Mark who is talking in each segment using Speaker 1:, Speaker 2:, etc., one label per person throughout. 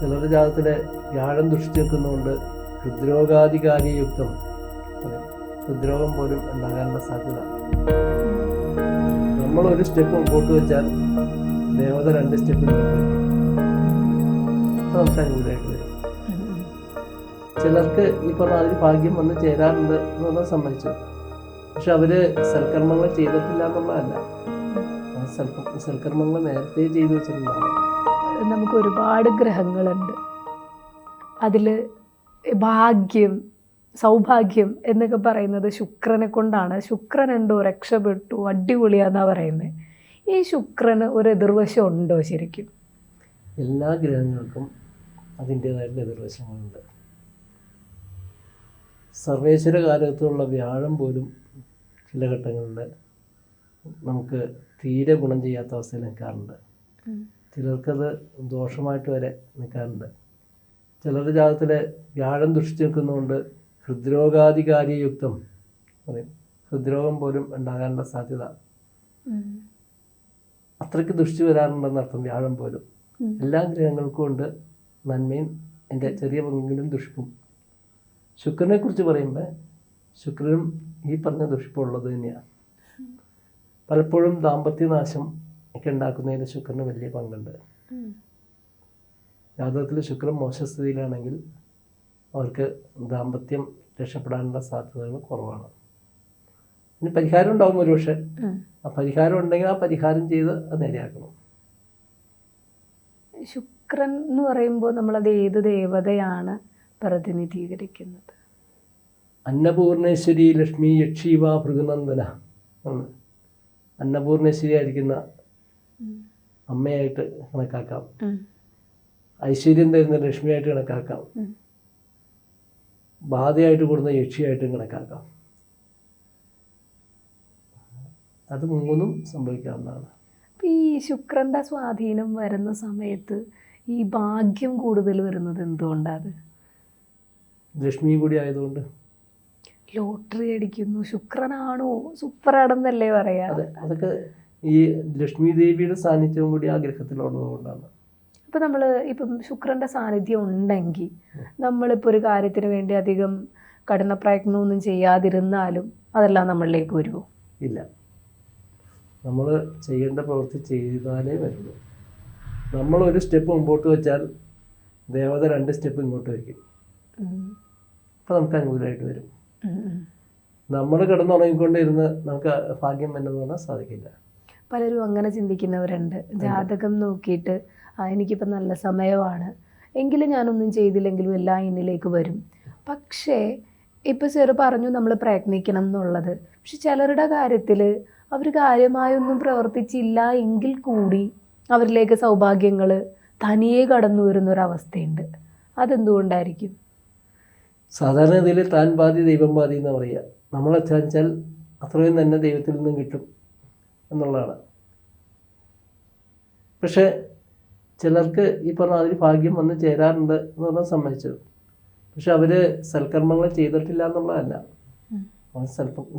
Speaker 1: ചിലരുടെ ജാതത്തിലെ വ്യാഴം ദുഷിച്ചു നിൽക്കുന്നതുകൊണ്ട് ഹൃദ്രോഗാധികാരിയുക്തം ഹൃദ്രോഗം പോലും ഉണ്ടാകാനുള്ള സാധ്യത. നമ്മൾ ഒരു സ്റ്റെപ്പ് മുമ്പോട്ട് വെച്ചാൽ ദേവത രണ്ട് സ്റ്റെപ്പ് അനുകൂലമായിട്ട് വരും ചിലർക്ക് ഈ പറഞ്ഞ അതിൽ ഭാഗ്യം വന്ന് ചേരാറുണ്ട് എന്നുള്ളത് സമ്മതിച്ചു പക്ഷെ അവർ സൽക്കർമ്മങ്ങൾ ചെയ്തിട്ടില്ല എന്നുള്ളതല്ല. സൽക്കർമ്മങ്ങൾ നേരത്തെ ചെയ്തു വെച്ചിട്ടുണ്ടാവും.
Speaker 2: നമുക്ക് ഒരുപാട് ഗ്രഹങ്ങളുണ്ട്. അതിൽ ഭാഗ്യം സൗഭാഗ്യം എന്നൊക്കെ പറയുന്നത് ശുക്രനെ കൊണ്ടാണ്. ശുക്രൻ ഉണ്ടോ രക്ഷപ്പെട്ടു അടിപൊളിയാന്നാ പറയുന്നത് ഈ ശുക്രന് ഒരു എതിർവശം ഉണ്ടോ ശരിക്കും?
Speaker 1: എല്ലാ ഗ്രഹങ്ങൾക്കും അതിന്റേതായിട്ടുള്ള എതിർവശങ്ങളുണ്ട്. സർവേശ്വര കാലത്തുള്ള വ്യാഴം പോലും ചില ഘട്ടങ്ങളിൽ നമുക്ക് തീരെ ഗുണം ചെയ്യാത്ത അവസ്ഥയിൽ നിൽക്കാറുണ്ട്. ചിലർക്കത് ദോഷമായിട്ട് വരെ നിൽക്കാറുണ്ട്. ചിലരുടെ ജാതത്തിൽ വ്യാഴം ദുഷിച്ചു നിൽക്കുന്നതുകൊണ്ട് ഹൃദ്രോഗാധികാരിയുക്തം പറയും. ഹൃദ്രോഗം പോലും ഉണ്ടാകാനുള്ള സാധ്യത. അത്രയ്ക്ക് ദുഷിച്ചു വരാറുണ്ടെന്ന് അർത്ഥം വ്യാഴം പോലും. എല്ലാ ഗ്രഹങ്ങൾക്കും ഉണ്ട് നന്മയും എന്റെ ചെറിയ പങ്കെങ്കിലും ദുഷിപ്പും. ശുക്രനെ കുറിച്ച് പറയുമ്പോൾ ശുക്രനും ഈ പറഞ്ഞ ദുഷിപ്പുള്ളത് തന്നെയാണ്. പലപ്പോഴും ദാമ്പത്യനാശം ഒക്കെ ഉണ്ടാക്കുന്നതിന് ശുക്രന് വലിയ പങ്കുണ്ട്. ജാതകത്തിൽ ശുക്രൻ മോശസ്ഥിതിയിലാണെങ്കിൽ അവർക്ക് ദാമ്പത്യം രക്ഷപ്പെടാനുള്ള സാധ്യതകൾ കുറവാണ്. ഇനി പരിഹാരം ഉണ്ടാവും ഒരുപക്ഷെ. ആ പരിഹാരം ഉണ്ടെങ്കിൽ ആ പരിഹാരം ചെയ്ത് അത് നേരെയാക്കണം.
Speaker 2: ശുക്രൻ എന്ന് പറയുമ്പോൾ നമ്മളത് ഏത് ദേവതയാണ് പ്രതിനിധീകരിക്കുന്നത്?
Speaker 1: അന്നപൂർണേശ്വരി ലക്ഷ്മി യക്ഷീവ ഭൃഗനന്ദന അന്നപൂർണേശ്വരി ആയിരിക്കുന്ന അമ്മയായിട്ട് കണക്കാക്കാം. ഐശ്വര്യം തരുന്ന ലക്ഷ്മിയായിട്ട് കണക്കാക്കാം. ബാധയായിട്ട് കൂടുന്ന യക്ഷിയായിട്ടും കണക്കാക്കാം. അത് മൂന്നും സംഭവിക്കാവുന്നതാണ്.
Speaker 2: ഈ ശുക്രന്റെ സ്വാധീനം വരുന്ന സമയത്ത് ഈ ഭാഗ്യം കൂടുതൽ വരുന്നത് എന്തുകൊണ്ടാണ്
Speaker 1: ലക്ഷ്മിയും കൂടി ആയതുകൊണ്ട്.
Speaker 2: ലോട്ടറി അടിക്കുന്നു. ശുക്രനാണോ? സൂപ്പറാണെന്നല്ലേ പറയാ.
Speaker 1: അതെ അതൊക്കെ ഈ ലക്ഷ്മി ദേവിയുടെ സാന്നിധ്യവും കൂടി ആ ഗ്രഹത്തിലുള്ളതുകൊണ്ടാണ്
Speaker 2: അപ്പോൾ നമ്മൾ ഇപ്പം ശുക്രന്റെ സാന്നിധ്യം ഉണ്ടെങ്കിൽ നമ്മളിപ്പോൾ ഒരു കാര്യത്തിന് വേണ്ടി അധികം കഠിന പ്രയത്നമൊന്നും ചെയ്യാതിരുന്നാലും അതെല്ലാം നമ്മളിലേക്ക് വരുമോ
Speaker 1: ഇല്ല. നമ്മൾ ചെയ്യേണ്ട പ്രവൃത്തി ചെയ്താലേ വരുള്ളൂ. നമ്മൾ ഒരു സ്റ്റെപ്പ് മുമ്പോട്ട് വെച്ചാൽ ദേവത രണ്ട് സ്റ്റെപ്പ് ഇങ്ങോട്ട് വയ്ക്കും. അപ്പോൾ നമുക്ക് അനുകൂലമായിട്ട് വരും. നമ്മൾ കിടന്നുറങ്ങിക്കൊണ്ടിരുന്ന് നമുക്ക് ഭാഗ്യം എന്നു പറഞ്ഞാൽ സാധിക്കില്ല.
Speaker 2: പലരും അങ്ങനെ ചിന്തിക്കുന്നവരുണ്ട്. ജാതകം നോക്കിയിട്ട് ആ എനിക്കിപ്പോൾ നല്ല സമയമാണ്. എങ്കിലും ഞാനൊന്നും ചെയ്തില്ലെങ്കിലും എല്ലാം എന്നിലേക്ക് വരും. പക്ഷേ ഇപ്പോൾ ചെറു പറഞ്ഞു നമ്മൾ പ്രയത്നിക്കണം എന്നുള്ളത്. പക്ഷെ ചിലരുടെ കാര്യത്തിൽ അവർ കാര്യമായൊന്നും പ്രവർത്തിച്ചില്ല എങ്കിൽ കൂടി അവരിലേക്ക് സൗഭാഗ്യങ്ങൾ തനിയെ കടന്നു വരുന്നൊരവസ്ഥയുണ്ട്. അതെന്തുകൊണ്ടായിരിക്കും?
Speaker 1: സാധാരണ ഇതിൽ താൻ പാതി ദൈവം പാതി എന്ന് പറയുക നമ്മളെച്ചാൽ അത്രയും തന്നെ ദൈവത്തിൽ നിന്നും കിട്ടും. എന്നുള്ളതാണ്. പക്ഷേ ചിലർക്ക് ഈ പറഞ്ഞ അതിൽ ഭാഗ്യം വന്ന് ചേരാറുണ്ട് എന്ന് പറഞ്ഞാൽ സമ്മതിച്ചത്. പക്ഷെ അവർ സൽക്കർമ്മങ്ങൾ ചെയ്തിട്ടില്ല എന്നുള്ളതല്ല.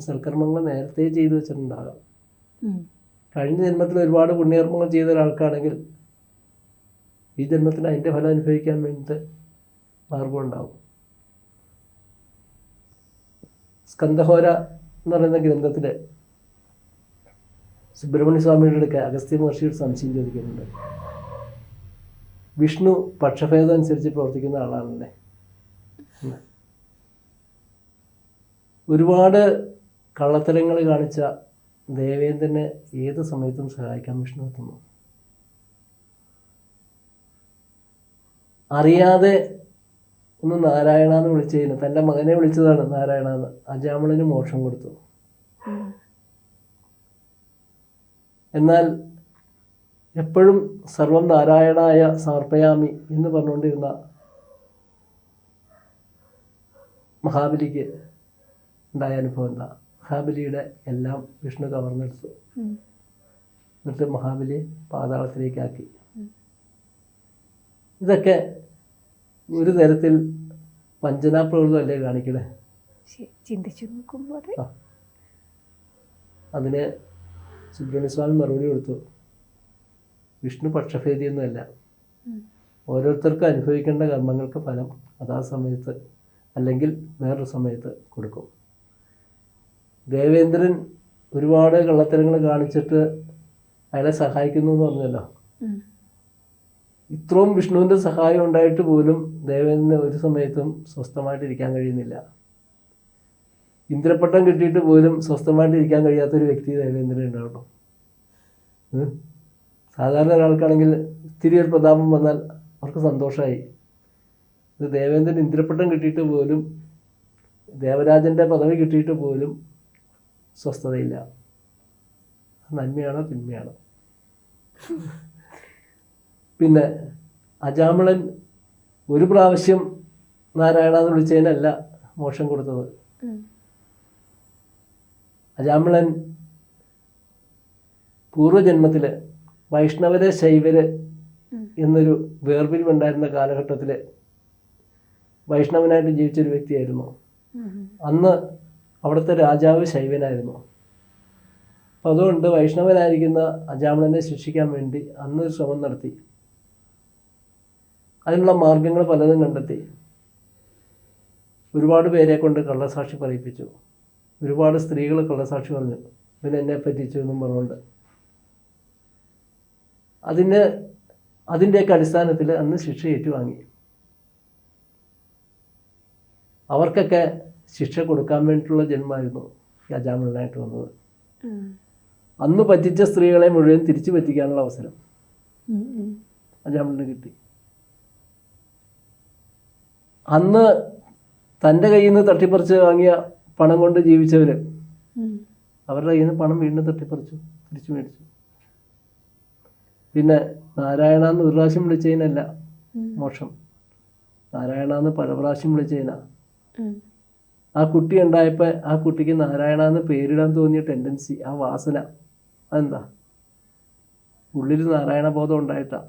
Speaker 1: സൽക്കർമ്മങ്ങൾ നേരത്തെ ചെയ്തു വെച്ചിട്ടുണ്ടാകാം. കഴിഞ്ഞ ജന്മത്തിൽ ഒരുപാട് പുണ്യകർമ്മങ്ങൾ ചെയ്ത ഒരാൾക്കാണെങ്കിൽ ഈ ജന്മത്തിൽ അതിന്റെ ഫലം അനുഭവിക്കാൻ വേണ്ടിയിട്ട് മാർഗമുണ്ടാവും സ്കന്ദഹോര എന്ന് പറയുന്ന ഗ്രന്ഥത്തിൽ സുബ്രഹ്മണ്യ സ്വാമിയുടെ അടുക്ക അഗസ്ത്യ മഹർഷിയുടെ സംശയം ചോദിക്കുന്നുണ്ട് വിഷ്ണു പക്ഷഭേദം അനുസരിച്ച് പ്രവർത്തിക്കുന്ന ആളാണല്ലേ. ഒരുപാട് കള്ളത്തരങ്ങൾ കാണിച്ച ദേവേന്ദ്രനെ ഏത് സമയത്തും സഹായിക്കാൻ വിഷ്ണു എത്തുന്നു അറിയാതെ ഒന്ന് നാരായണ എന്ന് വിളിച്ചു കഴിഞ്ഞാൽ തന്റെ മകനെ വിളിച്ചതാണ് നാരായണ എന്ന് അജാമളന് മോക്ഷം കൊടുത്തു. എന്നാൽ എപ്പോഴും സർവം നാരായണായ സമർപ്പയാമി എന്ന് പറഞ്ഞുകൊണ്ടിരുന്ന മഹാബലിക്ക് ഉണ്ടായ അനുഭവം എന്താ? മഹാബലിയുടെ എല്ലാം വിഷ്ണു കവർന്നെടുത്തു. എന്നിട്ട് മഹാബലിയെ പാതാളത്തിലേക്കാക്കി. ഇതൊക്കെ ഒരു തരത്തിൽ വഞ്ചനാപ്രവൃത്തമല്ലേ കാണിക്കണേ?
Speaker 2: ചിന്തിച്ചു നോക്കുമ്പോൾ അതെ.
Speaker 1: അതിന് സുബ്രഹ്മണ്യ സ്വാമി മറുപടി കൊടുത്തു വിഷ്ണു പക്ഷഭേദിയൊന്നുമല്ല. ഓരോരുത്തർക്കും അനുഭവിക്കേണ്ട കർമ്മങ്ങൾക്ക് ഫലം അതാ സമയത്ത് അല്ലെങ്കിൽ വേറൊരു സമയത്ത് കൊടുക്കും ദേവേന്ദ്രൻ ഒരുപാട് കള്ളത്തരങ്ങൾ കാണിച്ചിട്ട് അയാളെ സഹായിക്കുന്നു എന്ന് പറഞ്ഞല്ലോ. ഇത്രയും വിഷ്ണുവിന്റെ സഹായം ഉണ്ടായിട്ട് പോലും ദേവേന്ദ്രന് ഒരു സമയത്തും സ്വസ്ഥമായിട്ടിരിക്കാൻ കഴിയുന്നില്ല ഇന്ദ്രപ്പട്ടം കിട്ടിയിട്ട് പോലും സ്വസ്ഥമായിട്ട് ഇരിക്കാൻ കഴിയാത്തൊരു വ്യക്തി ദേവേന്ദ്രൻ ഉണ്ടാവണം. സാധാരണ ഒരാൾക്കാണെങ്കിൽ ഇത്തിരി ഒരു പ്രതാപം വന്നാൽ അവർക്ക് സന്തോഷമായി ഇത് ദേവേന്ദ്രൻ ഇന്ദ്രപ്പട്ടം കിട്ടിയിട്ട് പോലും ദേവരാജന്റെ പദവി കിട്ടിയിട്ട് പോലും സ്വസ്ഥതയില്ല. നന്മയാണോ തിന്മയാണോ? പിന്നെ അജാമളൻ ഒരു പ്രാവശ്യം നാരായണ എന്ന് വിളിച്ചതിനല്ല മോക്ഷം കൊടുത്തത്. അജാമിളൻ പൂർവജന്മത്തിൽ വൈഷ്ണവര് ശൈവര്. എന്നൊരു വേർപിരിവുണ്ടായിരുന്ന കാലഘട്ടത്തിൽ വൈഷ്ണവനായിട്ട് ജീവിച്ചൊരു വ്യക്തിയായിരുന്നു. അന്ന് അവിടുത്തെ രാജാവ് ശൈവനായിരുന്നു. അപ്പം അതുകൊണ്ട് വൈഷ്ണവനായിരിക്കുന്ന അജാമിളനെ ശിക്ഷിക്കാൻ വേണ്ടി അന്ന് ഒരു ശ്രമം നടത്തി. അതിനുള്ള മാർഗങ്ങൾ പലതും കണ്ടെത്തി. ഒരുപാട് പേരെ കൊണ്ട് കള്ളസാക്ഷി പറയിപ്പിച്ചു. ഒരുപാട് സ്ത്രീകൾ കള്ളസാക്ഷി പറഞ്ഞു. പിന്നെ എന്നെ പറ്റിച്ചു എന്നും പറഞ്ഞുകൊണ്ട്. അതിന് അതിന്റെയൊക്കെ അടിസ്ഥാനത്തിൽ അന്ന് ശിക്ഷ ഏറ്റുവാങ്ങി. അവർക്കൊക്കെ ശിക്ഷ കൊടുക്കാൻ വേണ്ടിയിട്ടുള്ള ജന്മമായിരുന്നു ഈ അജാമിളനായിട്ട് വന്നത് അന്ന് പറ്റിച്ച സ്ത്രീകളെ മുഴുവൻ തിരിച്ചു പറ്റിക്കാനുള്ള അവസരം. അജാമിളിന് കിട്ടി. അന്ന് തന്റെ കയ്യിൽ നിന്ന് തട്ടിപ്പറിച്ച് വാങ്ങിയ പണം കൊണ്ട് ജീവിച്ചവർ. അവരുടെ കയ്യിൽ നിന്ന് പണം വീണ്ടും തട്ടിപ്പറിച്ചു തിരിച്ചു മേടിച്ചു. പിന്നെ നാരായണ എന്ന് ഒരു പ്രാവശ്യം വിളിച്ചതിനല്ല. മോക്ഷം. നാരായണ എന്ന് പല പ്രാവശ്യം വിളിച്ചതിനാ ആ കുട്ടി ഉണ്ടായപ്പോൾ ആ കുട്ടിക്ക് നാരായണ എന്ന് പേരിടാൻ തോന്നിയ ടെൻഡൻസി ആ വാസന അതെന്താ? ഉള്ളിൽ നാരായണ ബോധം ഉണ്ടായിട്ടാ.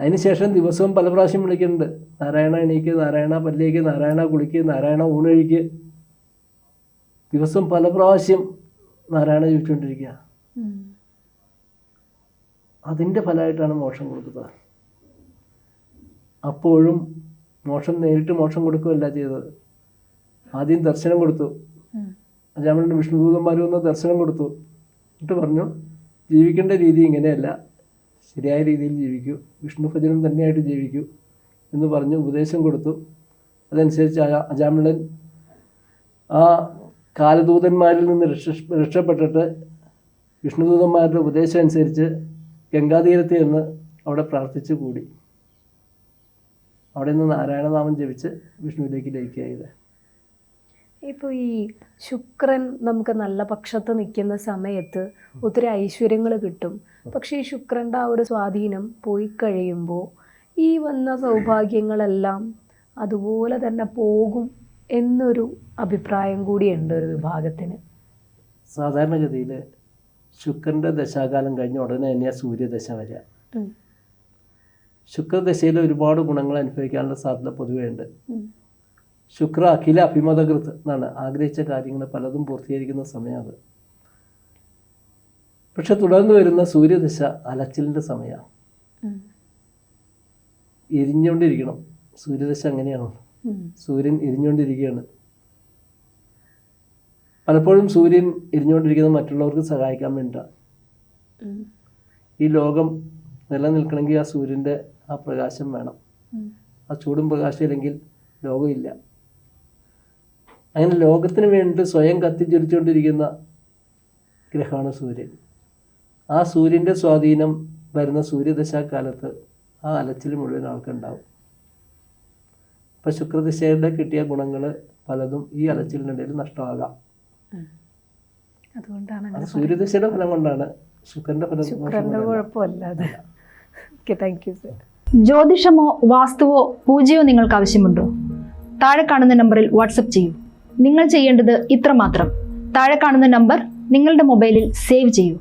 Speaker 1: അതിനുശേഷം ദിവസവും പല പ്രാവശ്യം വിളിക്കുന്നുണ്ട് നാരായണ എണീക്ക് നാരായണ പല്ലേക്ക് നാരായണ കുളിക്ക് നാരായണ ഊണഴിക്ക്. ദിവസം പല പ്രാവശ്യം നാരായണ ചോദിച്ചുകൊണ്ടിരിക്കുക. അതിന്റെ ഫലമായിട്ടാണ് മോക്ഷം കൊടുക്കുക അപ്പോഴും മോക്ഷം നേരിട്ട് മോക്ഷം കൊടുക്കുകയല്ല ചെയ്തത്. ആദ്യം ദർശനം കൊടുത്തു. അജാമന്റെ വിഷ്ണുദൂതന്മാർ വന്ന് ദർശനം കൊടുത്തു. എന്നിട്ട് പറഞ്ഞു ജീവിക്കേണ്ട രീതി ഇങ്ങനെയല്ല. ശരിയായ രീതിയിൽ ജീവിക്കൂ. വിഷ്ണു ഭജനം തന്നെയായിട്ട് ജീവിക്കൂ. എന്ന് പറഞ്ഞ് ഉപദേശം കൊടുത്തു. അതനുസരിച്ച് അജാ- അജാമിളൻ ആ കാലദൂതന്മാരിൽ നിന്ന് രക്ഷ രക്ഷപ്പെട്ടിട്ട് വിഷ്ണുദൂതന്മാരുടെ ഉപദേശം അനുസരിച്ച് ഗംഗാതീരത്ത് ചെന്ന് അവിടെ പ്രാർത്ഥിച്ചു കൂടി. അവിടെ നിന്ന് നാരായണനാമം ജപിച്ച് വിഷ്ണുവിലേക്ക് ലയിക്കുകയത്
Speaker 2: ഇപ്പോൾ ഈ ശുക്രൻ നമുക്ക് നല്ല പക്ഷത്ത് നിൽക്കുന്ന സമയത്ത് ഒത്തിരി ഐശ്വര്യങ്ങൾ കിട്ടും. പക്ഷേ ഈ ശുക്രന്റെ ആ ഒരു സ്വാധീനം പോയി കഴിയുമ്പോൾ ഈ വന്ന സൗഭാഗ്യങ്ങളെല്ലാം അതുപോലെ തന്നെ പോകും എന്നൊരു അഭിപ്രായം കൂടിയുണ്ട് ഒരു വിഭാഗത്തിന്
Speaker 1: സാധാരണഗതിയിൽ ശുക്രന്റെ ദശാകാലം കഴിഞ്ഞ ഉടനെ തന്നെയാണ് സൂര്യദശ വരിക. ശുക്രദശയിൽ ഒരുപാട് ഗുണങ്ങൾ അനുഭവിക്കാനുള്ള സാധ്യത പൊതുവേ ഉണ്ട്. ശുക്ര അഖില അഭിമതകൃത് എന്നാണ് ആഗ്രഹിച്ച കാര്യങ്ങൾ പലതും പൂർത്തീകരിക്കുന്ന സമയം അത് പക്ഷെ തുടർന്ന് വരുന്ന സൂര്യദശ അലച്ചിലിന്റെ സമയമാണ്. എരിഞ്ഞുകൊണ്ടിരിക്കണം സൂര്യദശ അങ്ങനെയാണ്. സൂര്യൻ എരിഞ്ഞുകൊണ്ടിരിക്കുകയാണ് പലപ്പോഴും സൂര്യൻ എരിഞ്ഞുകൊണ്ടിരിക്കുന്നത് മറ്റുള്ളവർക്ക് സഹായിക്കാൻ വേണ്ടിയിട്ടാണ്. ഈ ലോകം നിലനിൽക്കണമെങ്കിൽ ആ സൂര്യന്റെ ആ പ്രകാശം വേണം. ആ ചൂടും പ്രകാശം ഇല്ലെങ്കിൽ ലോകമില്ല. അങ്ങനെ ലോകത്തിന് വേണ്ടി സ്വയം കത്തിജ്വലിച്ചുകൊണ്ടിരിക്കുന്ന ഗ്രഹമാണ് സൂര്യൻ. ആ സൂര്യന്റെ സ്വാധീനം വരുന്ന സൂര്യദശാകാലത്ത് ആ അലച്ചിൽ മുഴുവൻ ആൾക്കുണ്ടാവും. ഇപ്പം ശുക്രദിശയുടെ കിട്ടിയ ഗുണങ്ങൾ പലതും ഈ അലച്ചിലിനിടയിൽ നഷ്ടമാകാം.
Speaker 2: അതുകൊണ്ടാണ് സൂര്യദിശയുടെ
Speaker 1: സൂര്യദശയുടെ ഫലം കൊണ്ടാണ്. ശുക്രന്റെ ഫലം
Speaker 2: ഓക്കെ താങ്ക് യു സർ
Speaker 3: ജ്യോതിഷമോ വാസ്തുവോ പൂജയോ നിങ്ങൾക്ക് ആവശ്യമുണ്ടോ? താഴെ കാണുന്ന നമ്പറിൽ വാട്സപ്പ് ചെയ്യൂ. നിങ്ങൾ ചെയ്യേണ്ടത് ഇത്രമാത്രം. താഴെ കാണുന്ന നമ്പർ നിങ്ങളുടെ മൊബൈലിൽ സേവ് ചെയ്യൂ.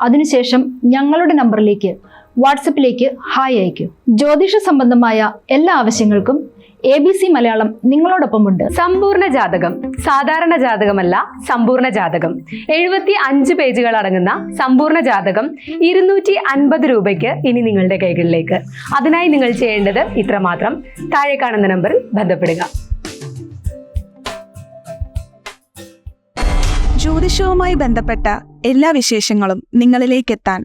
Speaker 3: അതിനുശേഷം ഞങ്ങളുടെ നമ്പറിലേക്ക് വാട്സപ്പിലേക്ക് ഹായ് അയക്കൂ. ജ്യോതിഷ സംബന്ധമായ എല്ലാ ആവശ്യങ്ങൾക്കും എ ബി സി മലയാളം നിങ്ങളോടൊപ്പമുണ്ട്.
Speaker 4: സമ്പൂർണ ജാതകം സാധാരണ ജാതകമല്ല സമ്പൂർണ ജാതകം. എഴുപത്തി അഞ്ച് പേജുകൾ അടങ്ങുന്ന സമ്പൂർണ ജാതകം ഇരുന്നൂറ്റി അൻപത് രൂപയ്ക്ക് ഇനി നിങ്ങളുടെ കൈകളിലേക്ക്. അതിനായി നിങ്ങൾ ചെയ്യേണ്ടത് ഇത്രമാത്രം. താഴെ കാണുന്ന നമ്പറിൽ ബന്ധപ്പെടുക.
Speaker 5: ജ്യോതിഷവുമായി ബന്ധപ്പെട്ട എല്ലാ വിശേഷങ്ങളും നിങ്ങളിലേക്കെത്താൻ